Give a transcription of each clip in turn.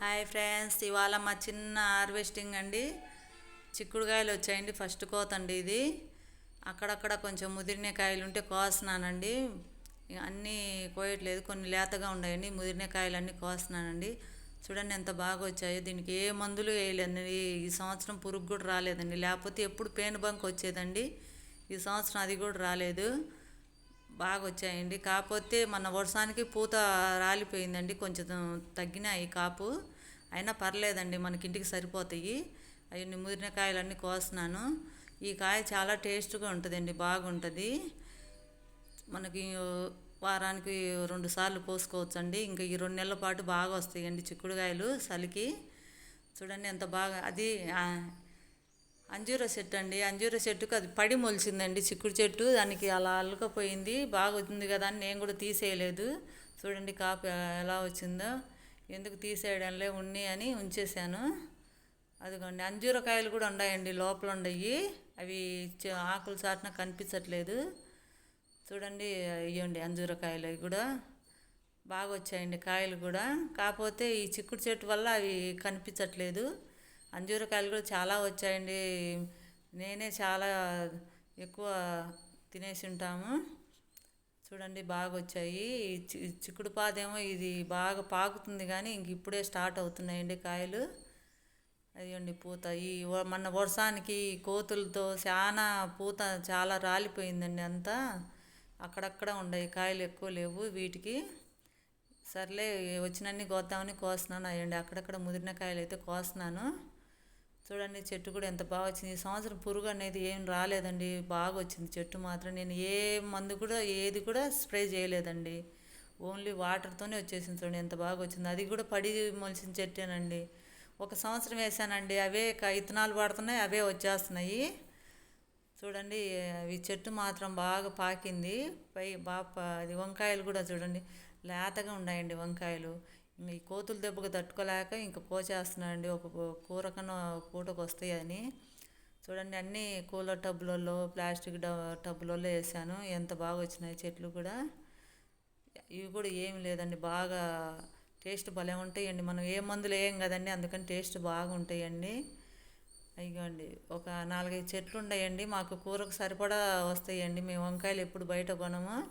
Hi friends ఇవాళ మా చిన్న హార్వెస్టింగ్ అండి. చిక్కుడుకాయలు వచ్చాయండి ఫస్ట్ కోత అండి ఇది. అక్కడక్కడ కొంచెం ముదిరిన కాయలు ఉంటే కోస్తున్నానండి. అన్నీ కోయట్లేదు కొన్ని లేతగా ఉన్నాయండి ముదిరిన కాయలు అన్నీ కోస్తున్నానండి. చూడండి ఎంత బాగా వచ్చాయో దీనికి ఏ మందులు వేయలేదండి. ఈ సంవత్సరం పురుగు కూడా రాలేదండి. లేకపోతే ఎప్పుడు పేను బంక్ వచ్చేదండి. ఈ సంవత్సరం అది కూడా రాలేదు. బాగా వచ్చాయండి కాకపోతే మన వర్షానికి పూత రాలిపోయిందండి. కొంచెం తగ్గినాయి కాపు. అయినా పర్లేదండి మనకి ఇంటికి సరిపోతాయి. అవి ముదిరిన కాయలన్నీ కోస్తున్నాను. ఈ కాయ చాలా టేస్ట్గా ఉంటుందండి బాగుంటుంది. మనకి వారానికి రెండు సార్లు పోసుకోవచ్చండి. ఇంకా ఈ రెండు నెలల పాటు బాగా వస్తాయండి చిక్కుడుకాయలు చలికి చూడండి ఎంత బాగా అది అంజూర చెట్టు అండి. అంజూర చెట్టుకు అది పడి మొలిచిందండి చిక్కుడు చెట్టు దానికి అలా అల్లుకపోయింది. బాగా వచ్చింది కదా అని నేను కూడా తీసేయలేదు. చూడండి కాపు ఎలా వచ్చిందో. ఎందుకు తీసేయడంలే ఉన్ని అని ఉంచేసాను అదిగోండి. అంజూరకాయలు కూడా ఉన్నాయండి. లోపల ఉన్నాయి అవి ఆకులు చాటున కనిపించట్లేదు. చూడండి ఇవ్వండి అంజూరకాయలు అవి కూడా. బాగా వచ్చాయండి కాయలు కూడా. కాకపోతే ఈ చిక్కుడు చెట్టు వల్ల అవి కనిపించట్లేదు. అంజూరకాయలు కూడా చాలా వచ్చాయండి. నేనే చాలా ఎక్కువ తినేసి ఉంటాము. చూడండి బాగా వచ్చాయి. చి- చిక్కుడు పాదేమో ఇది బాగా పాకుతుంది కానీ ఇంక ఇప్పుడే స్టార్ట్ అవుతున్నాయండి కాయలు. అదిగోండి పూత. ఈ మొన్న వర్షానికి కోతులతో చాలా పూత చాలా రాలిపోయిందండి అంతా. అక్కడక్కడ ఉన్నాయి కాయలు ఎక్కువ లేవు వీటికి. సర్లే వచ్చినన్ని కోద్దామని కోస్తున్నాను. అయ్యండి అక్కడక్కడ ముదిరిన కాయలు అయితే కోస్తున్నాను. చూడండి చెట్టు కూడా ఎంత బాగా వచ్చింది. ఈ సంవత్సరం పురుగు అనేది ఏం రాలేదండి. బాగా వచ్చింది చెట్టు మాత్రం. నేను ఏ మందు కూడా ఏది కూడా స్ప్రే చేయలేదండి. ఓన్లీ వాటర్తోనే వచ్చేసింది చూడండి ఎంత బాగా వచ్చింది. అది కూడా పడి మొలిసిన చెట్టేనండి. ఒక సంవత్సరం వేసానండి. అవే క- ఇత్తనాలు పడుతున్నాయి అవే వచ్చేస్తున్నాయి. చూడండి అవి చెట్టు మాత్రం బాగా పాకింది. పై బాగా అది వంకాయలు కూడా చూడండి. లేతగా ఉన్నాయండి వంకాయలు. ఈ కోతుల దెబ్బకు తట్టుకోలేక ఇంక కోచేస్తున్నాయండి ఒక కూరకన పూటకు వస్తాయని చూడండి అన్నీ కూలర్ టబ్బులలో ప్లాస్టిక్ డ- టబ్బులలో వేసాను. ఎంత బాగా వచ్చినాయి చెట్లు కూడా. ఇవి కూడా ఏమి లేదండి. బాగా టేస్ట్ భలే ఉంటాయండి. మనం ఏ మందులు వేయం కదండి అందుకని టేస్ట్ బాగుంటాయండి. అయ్యండి ఒక నాలుగైదు చెట్లు ఉన్నాయండి. మాకు కూరకు సరిపడా వస్తాయండి. మేము వంకాయలు ఎప్పుడు బయట కొనము.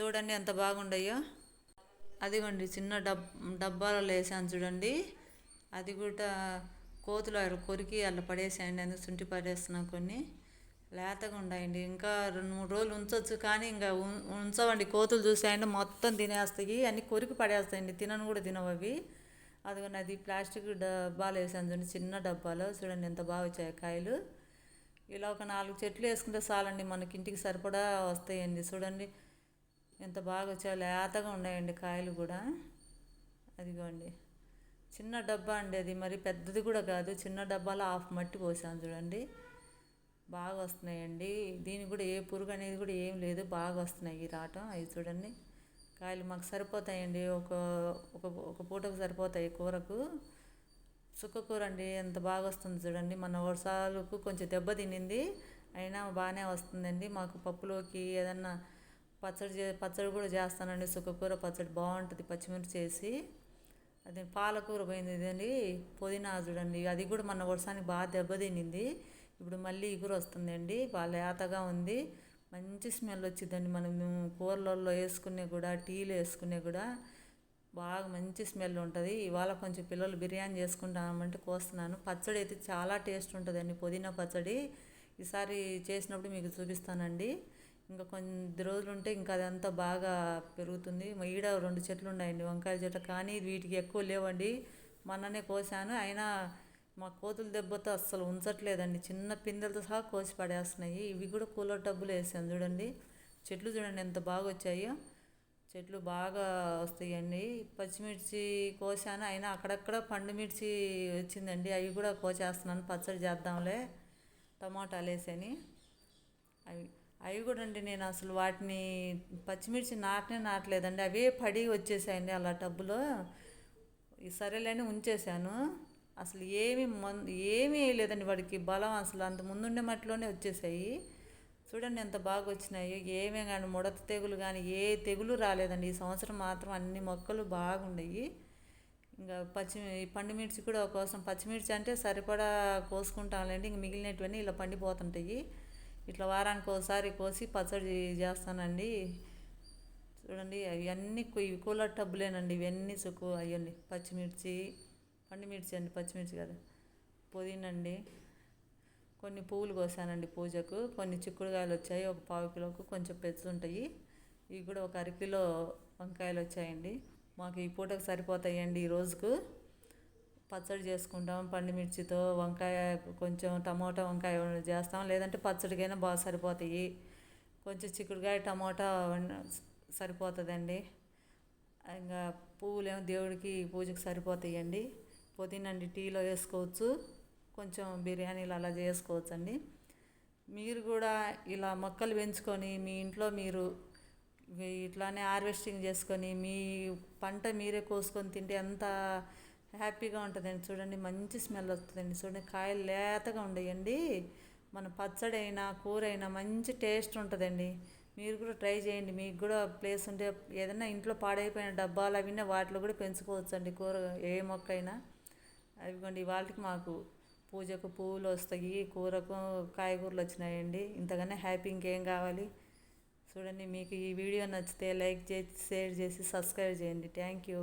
చూడండి ఎంత బాగుండయో. అదిగోండి చిన్న డబ్ డబ్బాలలో వేసాను చూడండి. అది కూడా కోతులు అక్కడ కొరికి అలా పడేసాయండి అందుకు శుంఠి పడేస్తున్నాను కొన్ని. లేతగా ఉన్నాయండి ఇంకా రెండు మూడు రోజులు ఉంచవచ్చు కానీ ఇంకా ఉం- ఉంచవండి. కోతులు చూసాయండి మొత్తం తినేస్తాయి. అన్ని కొరికి పడేస్తాయండి. తినను కూడా తినవు అవి. అదిగోండి అది ప్లాస్టిక్ డబ్బాలు వేసాను చూడండి. చిన్న డబ్బాలో. చూడండి ఎంత బాగా వచ్చాయి కాయలు. ఇలా ఒక నాలుగు చెట్లు వేసుకుంటే చాలండి మనకి ఇంటికి సరిపడా వస్తాయండి. చూడండి ఎంత బాగా వచ్చాయో లేతగా ఉన్నాయండి కాయలు కూడా. అదిగోండి. చిన్న డబ్బా అండి అది మరి పెద్దది కూడా కాదు. చిన్న డబ్బాలో హాఫ్ మట్టి పోసాను చూడండి. బాగా వస్తున్నాయండి. దీనికి కూడా ఏ పురుగు అనేది కూడా ఏం లేదు. బాగా వస్తున్నాయి ఈ రావటం. అవి చూడండి. కాయలు మాకు సరిపోతాయండి. ఒక ఒక ఒక పూటకు సరిపోతాయి కూరకు. చుక్క కూర అండి. ఎంత బాగా వస్తుంది చూడండి. మన వర్షాలకు కొంచెం దెబ్బ తినింది. అయినా బాగానే వస్తుందండి. మాకు పప్పులోకి ఏదన్నా పచ్చడి చే పచ్చడి కూడా చేస్తానండి. సుఖకూర పచ్చడి బాగుంటుంది. పచ్చిమిర్చి చేసి అది పాలకూర పోయింది ఇదండి. పుదీనా చూడండి. అది కూడా మన వర్షానికి బాగా దెబ్బతినింది ఇప్పుడు మళ్ళీ ఇగురు వస్తుందండి. బాగా లేతగా ఉంది. మంచి స్మెల్ వచ్చిందండి. మనం కూరలలో వేసుకునే కూడా టీలు వేసుకునే కూడా బాగా మంచి స్మెల్ ఉంటుంది. ఇవాళ కొంచెం పిల్లలు బిర్యానీ చేసుకుంటామంటే కోస్తున్నాను. పచ్చడి అయితే చాలా టేస్ట్ ఉంటుందండి. పుదీనా పచ్చడి. ఈసారి చేసినప్పుడు మీకు చూపిస్తానండి. ఇంకా కొద్ది రోజులు ఉంటే ఇంకా అదంతా బాగా పెరుగుతుంది. ఈడ రెండు చెట్లు ఉన్నాయండి వంకాయ చెట్లు కానీ వీటికి ఎక్కువ లేవండి. మొన్ననే కోసాను. అయినా మా కోతుల దెబ్బతో అస్సలు ఉంచట్లేదండి. చిన్న పిందెలతో సహా కోసి పడేస్తున్నాయి. ఇవి కూడా కూలర్ టబ్బులు వేసాను చూడండి. చెట్లు చూడండి ఎంత బాగా వచ్చాయో. చెట్లు బాగా వస్తాయండి. పచ్చిమిర్చి కోసాను. అయినా అక్కడక్కడ పండు మిర్చి వచ్చిందండి. అవి కూడా కోసేస్తున్నాను. పచ్చడి చేద్దాంలే. టమాటాలు వేసాని. అవి అవి కూడా అండి నేను అసలు వాటిని పచ్చిమిర్చి నాటనే నాటలేదండి. అవే పడి వచ్చేసాయండి అలా టబ్బులో. సరేలేని ఉంచేశాను అసలు ఏమి మన్ ఏమీ వేయలేదండి వాడికి బలం అసలు. అంత ముందుండే మట్టిలోనే వచ్చేసాయి. చూడండి ఎంత బాగా వచ్చినాయో. ఏమే కానీ ముడత తెగులు కానీ ఏ తెగులు రాలేదండి. ఈ సంవత్సరం మాత్రం అన్ని మొక్కలు బాగుండయి. ఇంకా పచ్చి పండుమిర్చి కూడా కోసం పచ్చిమిర్చి అంటే సరిపడా కోసుకుంటాంలేండి. ఇంక మిగిలినటువన్నీ ఇలా పండిపోతుంటాయి. ఇట్లా వారానికి ఒకసారి కోసి పచ్చడి చేస్తానండి. చూడండి అవన్నీ ఇవి కూలర్ టబ్బులేనండి. ఇవన్నీ సుకు అయ్యండి పచ్చిమిర్చి పండుమిర్చి అండి పచ్చిమిర్చి కదా పుదీనా అండి కొన్ని పువ్వులు కోసానండి పూజకు. కొన్ని చిక్కుడుకాయలు వచ్చాయి ఒక పావు కిలోకు కొంచెం పెచ్చు ఉంటాయి. ఇవి కూడా ఒక అరకిలో వంకాయలు వచ్చాయండి. మాకు ఈ పూటకు సరిపోతాయండి ఈ రోజుకు. పచ్చడి చేసుకుంటాం పండుమిర్చితో వంకాయ కొంచెం టమోటా వంకాయ చేస్తాం లేదంటే పచ్చడికైనా బాగా సరిపోతాయి. కొంచెం చిక్కుడుకాయ టమోటా సరిపోతుందండి. ఇంకా పువ్వులు ఏమో దేవుడికి పూజకు సరిపోతాయండి. పుదీనండి టీలో వేసుకోవచ్చు కొంచెం బిర్యానీలు అలా చేసుకోవచ్చు అండి మీరు కూడా ఇలా మొక్కలు పెంచుకొని మీ ఇంట్లో మీరు ఇట్లానే హార్వెస్టింగ్ చేసుకొని మీ పంట మీరే కోసుకొని తింటే ఎంత హ్యాపీగా ఉంటుందండి. చూడండి మంచి స్మెల్ వస్తుందండి. చూడండి కాయలు లేతగా ఉండేయండి. మన పచ్చడి అయినా కూర అయినా మంచి టేస్ట్ ఉంటుందండి. మీరు కూడా ట్రై చేయండి. మీకు కూడా ప్లేస్ ఉంటే ఏదైనా ఇంట్లో పాడైపోయిన డబ్బాలు అవి వాటిలో కూడా పెంచుకోవచ్చు అండి కూర ఏ మొక్క అయినా. అవిగోండి వాళ్ళకి మాకు పూజకు పువ్వులు వస్తాయి కూరకు కాయగూరలు వచ్చినాయండి. ఇంతకన్నా హ్యాపీ ఇంకేం కావాలి? చూడండి మీకు ఈ వీడియో నచ్చితే లైక్ చేసి షేర్ చేసి సబ్స్క్రైబ్ చేయండి. Thank you.